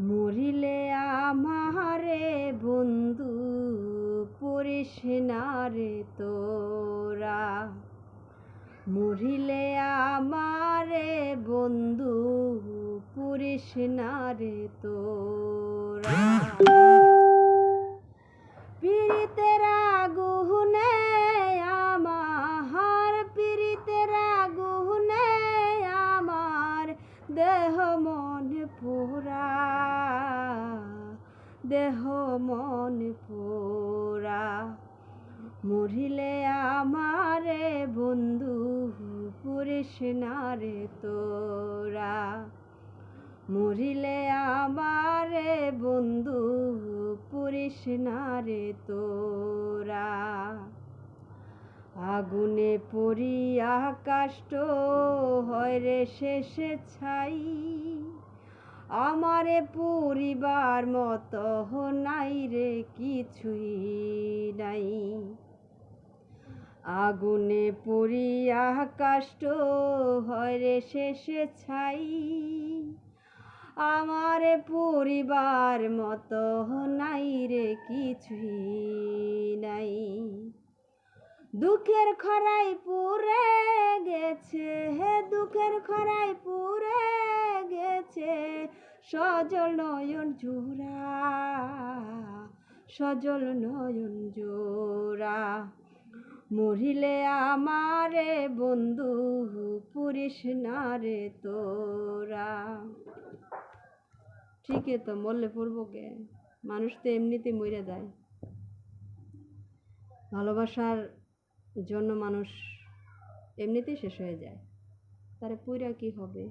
মরিলে আমারে বন্ধু পড়িস রে তোরা। মরিলে আমারে বন্ধু পড়িস রে তোরা। মন পোড়া দেহ মন পোড়া মরিলে আমারে বন্ধু, পুরিস না রে তোরা। মরিলে আমারে বন্ধু, পুরিস না রে তোরা। আগুনে পড়িয়া কাষ্ট হয় রে শেষে ছাই। আমারে পরিবার মতো নাই রে কিছুই নাই। আগুনে পড়িয়া কাষ্ট হয় রে শেষে ছাই। আমার পরিবার মতো নাই রে কিছুই দুঃখের খরাই পুরে গেছে হে দুঃখের খরাই পুরে গেছে। সজল নয়ন জোড়া, সজল নয়ন জোড়া। মরিলে আমারে বন্ধু, পুরিস না রে তোরা। ঠিকই তো, মরলে পড়ব কে? মানুষ তো এমনিতে মরে যায়। ভালোবাসার জন্য মানুষ এমনিতেই শেষ হয়ে যায়। তারা পুইরা কি হবে?